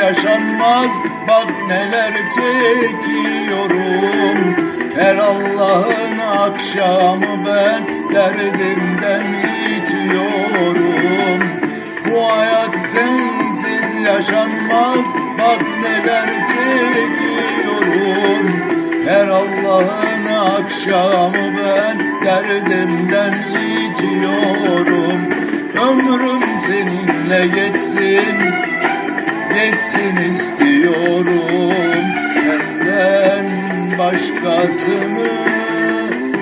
yaşanmaz. Bak neler çekiyorum. Her Allah'ın akşamı ben Derdimden içiyorum. Bu hayat sensiz yaşanmaz. Bak neler çekiyorum. Her Allah'ın akşamı ben Derdimden içiyorum. Ömrüm seninle geçsin Geçsin istiyorum Senden başkasını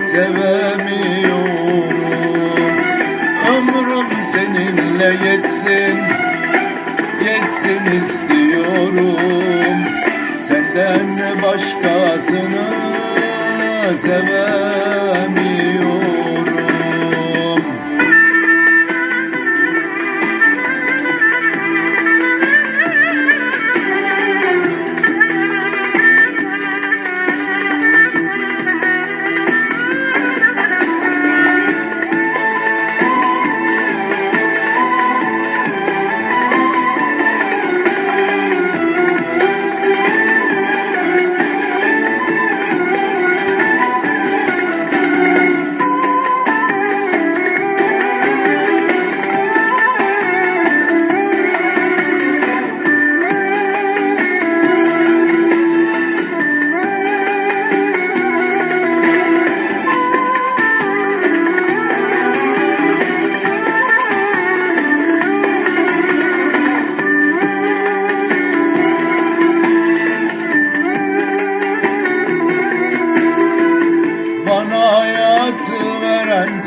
sevemiyorum. Ömrüm seninle geçsin Geçsin istiyorum Senden başkasını sevemiyorum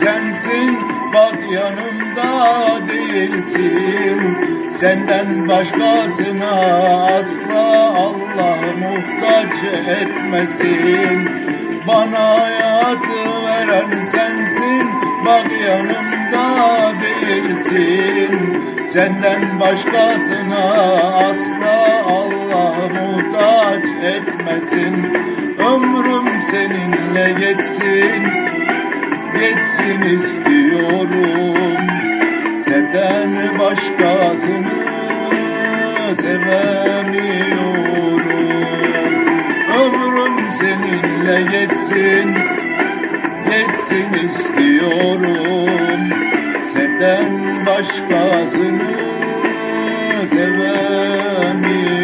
sensin Bak yanımda değilsin. Senden başkasına asla Allah muhtaç etmesin. Bana hayatı veren sensin Bak yanımda değilsin. Senden başkasına asla Allah muhtaç etmesin. Ömrüm seninle geçsin Geçsin istiyorum. Senden başkasını sevemiyorum. Ömrüm seninle geçsin Geçsin istiyorum. Senden başkasını sevemiyorum